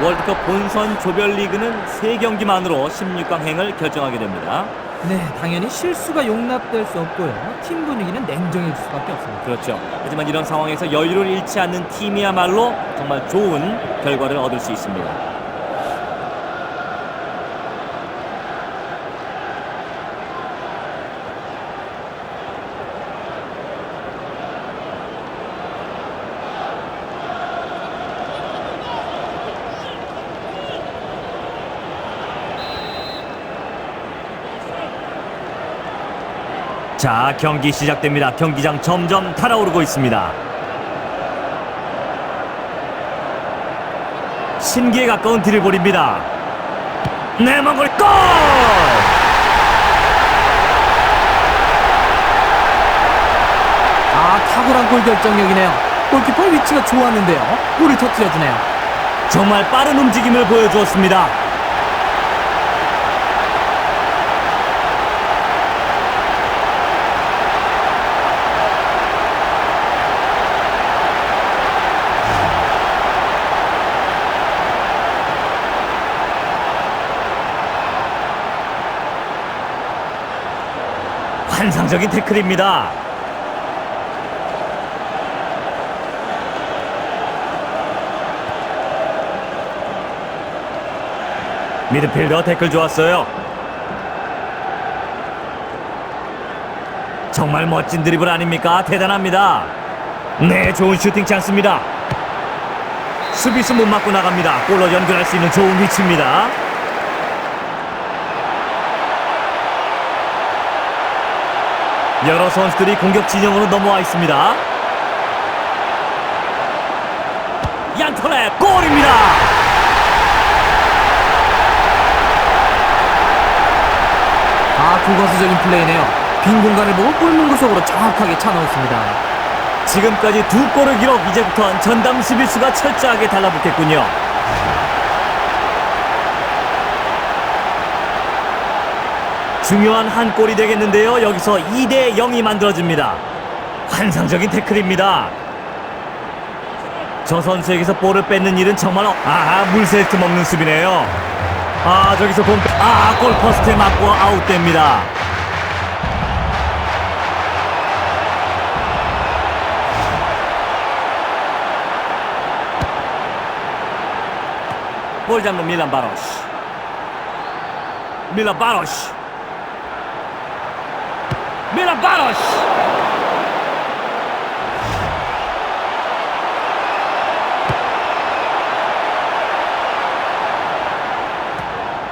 월드컵 본선 조별리그는 3경기만으로 16강행을 결정하게 됩니다. 네, 당연히 실수가 용납될 수 없고요. 팀 분위기는 냉정해질 수밖에 없습니다. 그렇죠. 하지만 이런 상황에서 여유를 잃지 않는 팀이야말로 정말 좋은 결과를 얻을 수 있습니다. 자, 경기 시작됩니다. 경기장 점점 달아오르고 있습니다. 신기에 가까운 드리블입니다. 내먹을 골! 아, 탁월한 골 결정력이네요. 골키퍼 위치가 좋았는데요. 골을 터뜨려주네요. 정말 빠른 움직임을 보여주었습니다. 환상적인 태클입니다. 미드필더 태클 좋았어요. 정말 멋진 드리블 아닙니까? 대단합니다. 네, 좋은 슈팅 찬스입니다. 수비수 못 맞고 나갑니다. 골로 연결할 수 있는 좋은 위치입니다. 여러 선수들이 공격 진영으로 넘어와 있습니다. 양털의 골입니다. 아, 교과서적인 플레이네요. 빈 공간을 보고 골문 구석으로 정확하게 차 넣었습니다. 지금까지 두 골을 기록 이제부터 전담 수비수가 철저하게 달라붙겠군요. 중요한 한 골이 되겠는데요. 여기서 2대 0이 만들어집니다. 환상적인 태클입니다. 저 선수에게서 볼을 뺏는 일은 정말 어- 아 물세트 먹는 수비네요. 아 저기서 공, 아 골퍼스트에 맞고 아웃됩니다. 볼 잡는 밀란 바로시. 밀란 바로시. 바로시.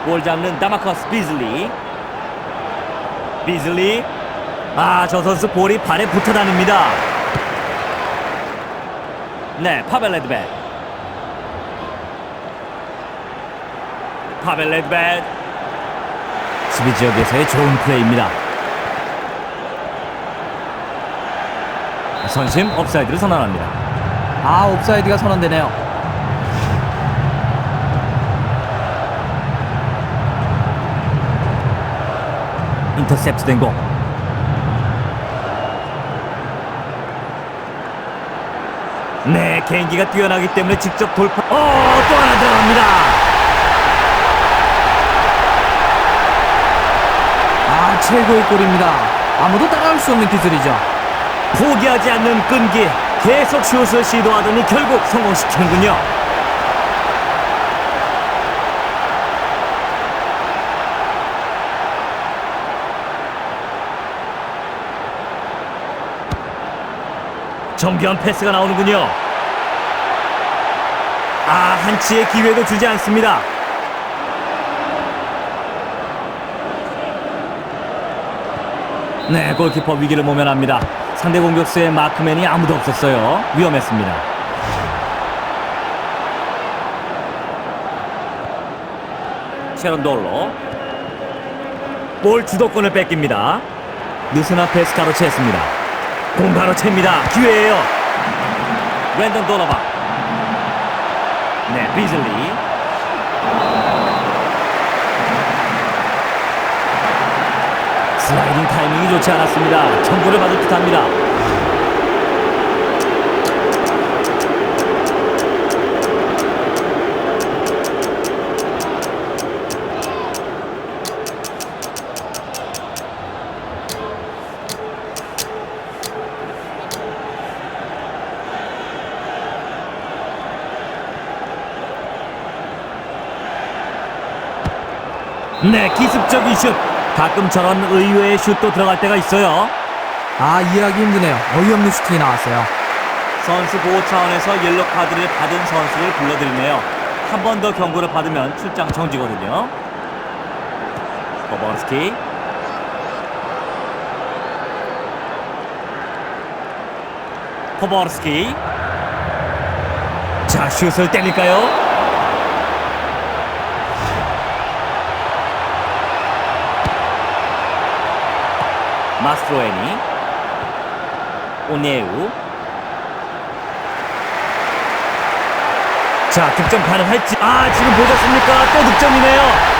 볼 잡는 다마커스 비즐리. 비즐리. 아, 저 선수 볼이 발에 붙어 다닙니다. 네, 파벨 레드백. 파벨 레드백. 수비 지역에서의 좋은 플레이입니다. 선심 업사이드를 선언합니다. 아, 옵사이드가 선언되네요. 인터셉트 된 공. 네, 개인기가 뛰어나기 때문에 직접 돌파. 어, 또 하나 들어갑니다. 아, 최고의 골입니다. 아무도 따라올 수 없는 기술이죠. 포기하지 않는 끈기. 계속 슛을 시도하더니 결국 성공시키는군요. 정교한 패스가 나오는군요. 아, 한치의 기회도 주지 않습니다. 네, 골키퍼 위기를 모면합니다. 상대 공격수의 마크맨이 아무도 없었어요. 위험했습니다. 셰런돌로 볼 주도권을 뺏깁니다. 느슨한 패스 가로채습니다. 공 가로챕니다. 기회예요. 랜던 도너바 네, 비즐리 슬라이딩 타이밍이 좋지 않았습니다. 정보를 받을 듯합니다. 네, 기습적인 슛. 가끔 저런 의외의 슛도 들어갈 때가 있어요. 아 이해하기 힘드네요. 어이없는 슈팅이 나왔어요. 선수 보호 차원에서 옐로 카드를 받은 선수를 불러드리네요. 한 번 더 경고를 받으면 출장 정지거든요. 버버스키. 포버스키. 자, 슛을 때릴까요? 마스트로에니. 오네우. 자, 득점 가능할지. 아, 지금 보셨습니까? 또 득점이네요.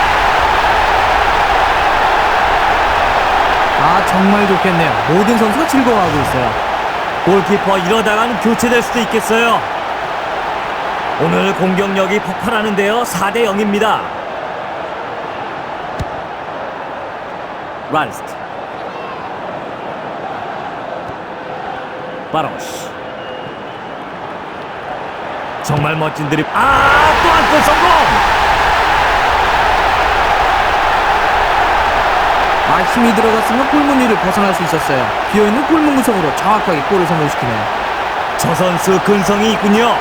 아 정말 좋겠네요. 모든 선수가 즐거워하고 있어요. 골키퍼 이러다가는 교체될 수도 있겠어요. 오늘 공격력이 폭발하는데요. 4대 0입니다. 란스트. 바로시. 정말 멋진 드립. 아, 또 한 골 성공! 아 힘이 들어갔으면 골문 위를 벗어날 수 있었어요. 비어있는 골문 구석으로 정확하게 골을 성공시키네요. 저 선수 근성이 있군요.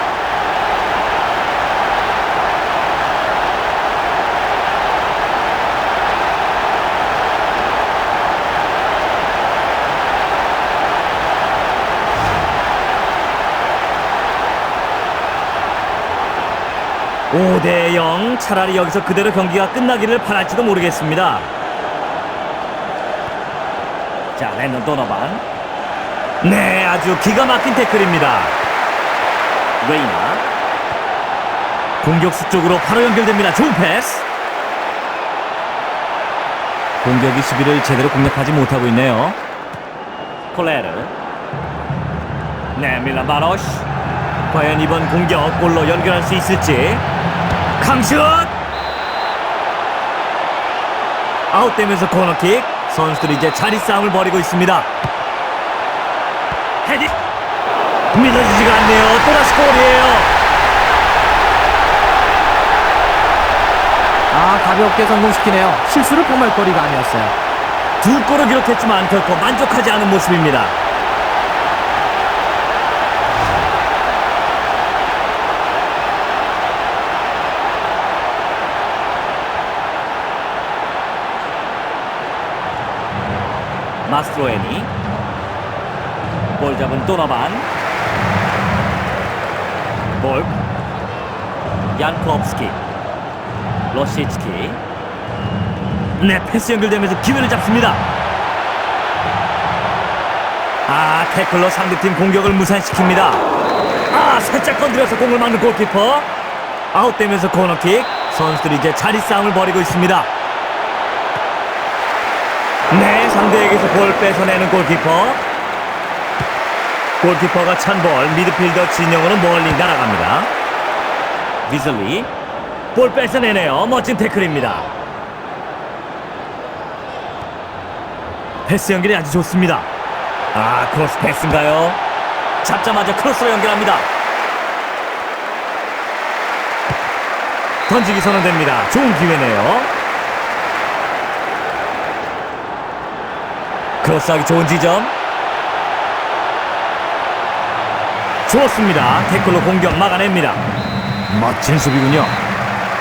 오대0 차라리 여기서 그대로 경기가 끝나기를 바랄지도 모르겠습니다. 자, 랜던 도너반. 네, 아주 기가 막힌 태클입니다. 레이나. 공격수 쪽으로 바로 연결됩니다. 좋은 패스. 공격이 수비를 제대로 공략하지 못하고 있네요. 콜레르. 네, 밀란 바로시. 과연 이번 공격 골로 연결할 수 있을지. 강슛! 아웃되면서 코너킥. 선수들이 이제 자리 싸움을 벌이고 있습니다. 헤딩! 믿어지지가 않네요. 또다시 골이에요. 아 가볍게 성공시키네요. 실수를 범할 거리가 아니었어요. 두 골을 기록했지만 결코 만족하지 않은 모습입니다. 마스트로에니 볼 잡은 도너반 볼 얀코업스키 러시츠키 네, 패스 연결되면서 기회를 잡습니다. 아, 태클로 상대팀 공격을 무산시킵니다. 아, 살짝 건드려서 공을 막는 골키퍼. 아웃되면서 코너킥. 선수들이 이제 자리 싸움을 벌이고 있습니다. 네, 상대에게서 볼 뺏어내는 골키퍼. 골키퍼가 찬 볼, 미드필더 진영으로 멀리 날아갑니다. 비슬리. 볼 뺏어내네요. 멋진 태클입니다. 패스 연결이 아주 좋습니다. 아, 크로스 패스인가요? 잡자마자 크로스로 연결합니다. 던지기 선언됩니다. 좋은 기회네요. 크로스하기 좋은 지점. 좋습니다. 태클로 공격 막아냅니다. 멋진 수비군요.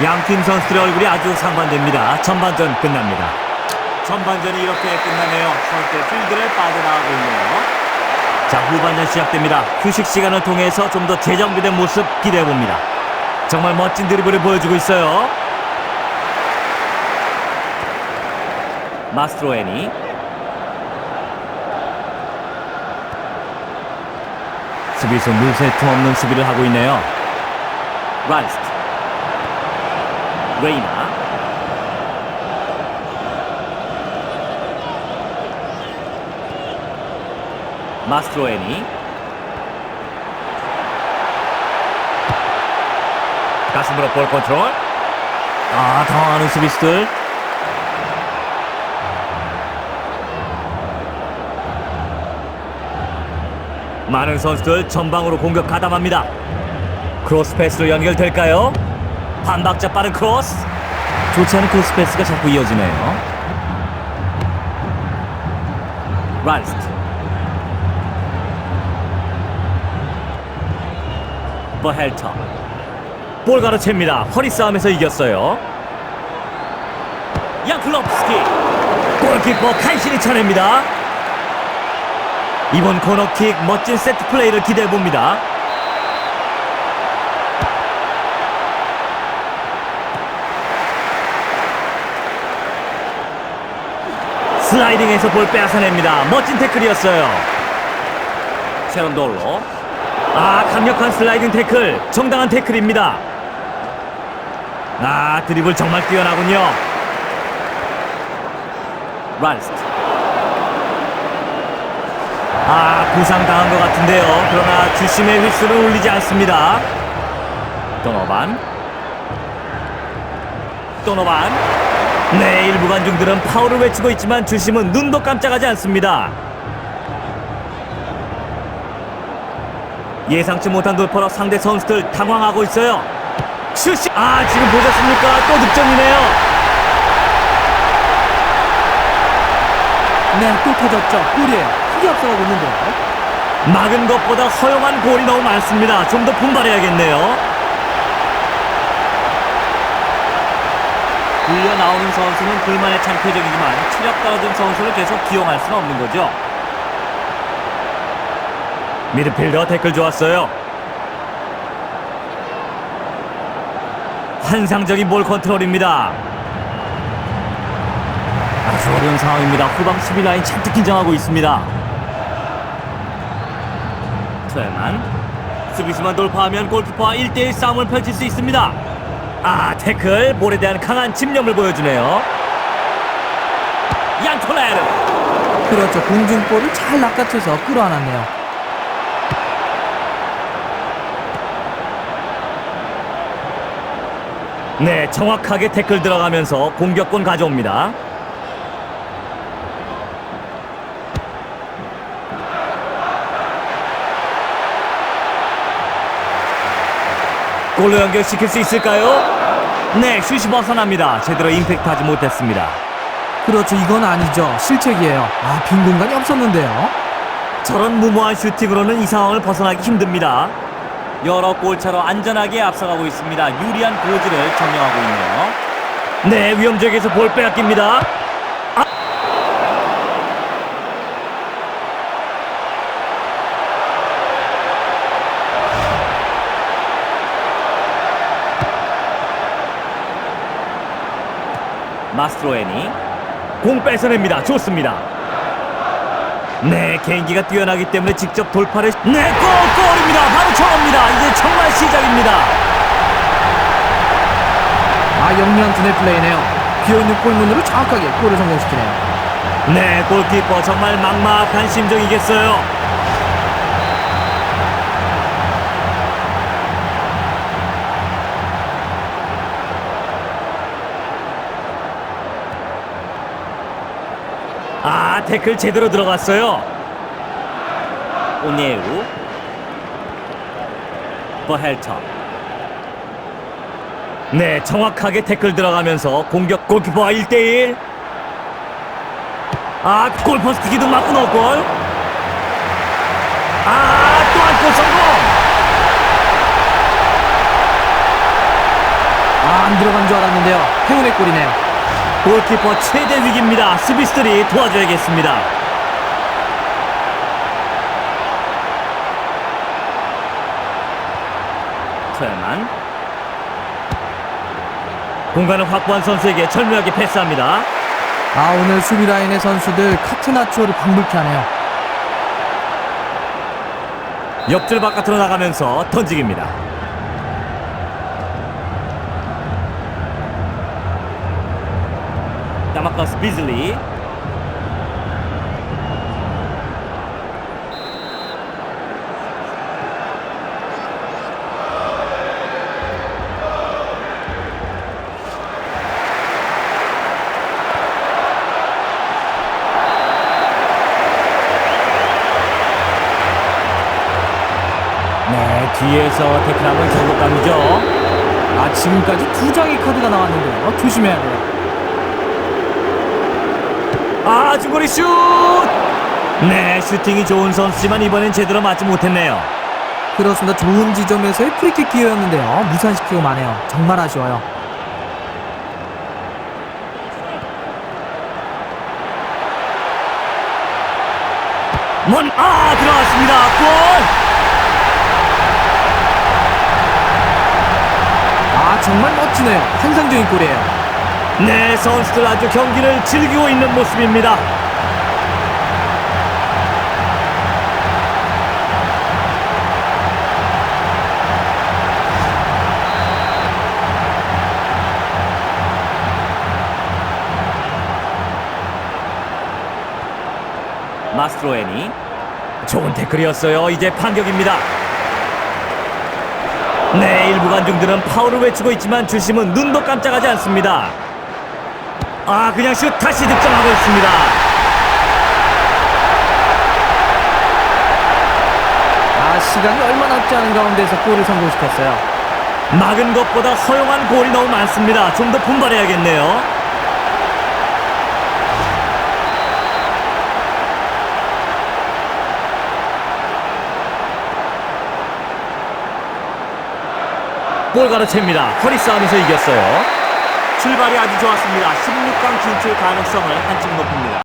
양팀 선수들의 얼굴이 아주 상반됩니다. 전반전 끝납니다. 전반전이 이렇게 끝나네요. 선수들 필드를 빠져나가고 있네요. 자, 후반전 시작됩니다. 휴식 시간을 통해서 좀 더 재정비된 모습 기대해 봅니다. 정말 멋진 드리블을 보여주고 있어요. 마스트로에니 수비수 물새 틈 없는 수비를 하고 있네요. 라이스트 레이나 마스트로에니 가슴으로 볼 컨트롤. 아 당황하는 수비수들 많은 선수들 전방으로 공격 가담합니다 크로스 패스로 연결될까요? 반박자 빠른 크로스 좋지 않은 크로스 패스가 자꾸 이어지네요. 라이스트. 버헬터. 볼 가로챕니다. 허리 싸움에서 이겼어요. 양클럽스키. 골키퍼 간신히 쳐냅니다. 이번 코너킥 멋진 세트 플레이를 기대해 봅니다. 슬라이딩에서 볼 빼앗아냅니다. 멋진 태클이었어요. 셰런돌로. 아, 강력한 슬라이딩 태클. 정당한 태클입니다. 아, 드리블 정말 뛰어나군요. 라이스트. 아, 부상당한 것 같은데요. 그러나 주심의 휘슬은 울리지 않습니다. 도노반. 도노반. 네, 일부 관중들은 파울을 외치고 있지만 주심은 눈도 깜짝하지 않습니다. 예상치 못한 돌파로 상대 선수들 당황하고 있어요. 슛이 아 지금 보셨습니까? 또 득점이네요. 네, 또 터졌죠. 골이에요. 크게 앞서가고 있는데요. 막은 것보다 허용한 골이 너무 많습니다. 좀 더 분발해야겠네요. 불려 나오는 선수는 불만의 창표적이지만 체력 떨어진 선수를 계속 기용할 수는 없는 거죠. 미드필더 태클 좋았어요. 환상적인 볼 컨트롤입니다. 아주 어려운 상황입니다. 후방 수비 라인 잔뜩 긴장하고 있습니다. 트레만 수비수만 돌파하면 골키퍼와 1대1 싸움을 펼칠 수 있습니다. 아 태클 볼에 대한 강한 집념을 보여주네요. 양토레르 그렇죠. 공중볼을 잘 낚아채서 끌어안았네요. 네 정확하게 태클 들어가면서 공격권 가져옵니다. 골로 연결시킬 수 있을까요? 네 슛이 벗어납니다. 제대로 임팩트하지 못했습니다. 그렇죠. 이건 아니죠. 실책이에요. 아, 빈 공간이 없었는데요. 저런 무모한 슈팅으로는 이 상황을 벗어나기 힘듭니다. 여러 골차로 안전하게 앞서가고 있습니다. 유리한 고지를 점령하고 있네요. 네, 위험 지역에서 볼 빼앗깁니다. 마스트로에니 공 뺏어냅니다. 좋습니다. 네, 개인기가 뛰어나기 때문에 직접 돌파를 네, 골, 골입니다. 바로 저겁니다. 이제 정말 시작입니다. 아, 영리한 두뇌 플레이네요. 비어있는 골문으로 정확하게 골을 성공시키네요. 네, 골키퍼 정말 막막한 심정이겠어요. 아, 태클 제대로 들어갔어요. 오니에우. 버헬터. 네, 정확하게 태클 들어가면서 공격 골키퍼와 1대1. 아, 골퍼스트 기둥 맞고 넣을 골. 아, 또한 골 성공. 아, 안 들어간 줄 알았는데요. 행운의 골이네요. 골키퍼 최대 위기입니다. 수비수들이 도와줘야겠습니다. 트레만 공간을 확보한 선수에게 절묘하게 패스합니다. 아, 오늘 수비 라인의 선수들 카트나초를 방불케 하네요. 옆줄 바깥으로 나가면서 던지기입니다. 다마커스 비즐리 네, 뒤에서 태클하면 경고감이죠. 아 지금까지 두 장의 카드가 나왔는데요. 조심해야 돼요. 아, 중거리 슛! 네, 슈팅이 좋은 선수지만 이번엔 제대로 맞지 못했네요. 그렇습니다. 좋은 지점에서의 프리킥 기회였는데요. 무산시키고 마네요. 정말 아쉬워요. 문, 아, 들어갔습니다. 골! 아 정말 멋지네요. 환상적인 골이에요. 네, 선수들 아주 경기를 즐기고 있는 모습입니다. 마스트로에니 좋은 태클이었어요. 이제 반격입니다. 네, 일부 관중들은 파울을 외치고 있지만 주심은 눈도 깜짝하지 않습니다. 아, 그냥 슛 다시 득점하고 있습니다. 아 시간이 얼마 남지 않은 가운데서 골을 성공시켰어요. 막은 것보다 허용한 골이 너무 많습니다. 좀 더 분발해야겠네요. 볼 가로챕니다. 허리 싸움에서 이겼어요. 출발이 아주 좋았습니다. 16강 진출 가능성을 한층 높입니다.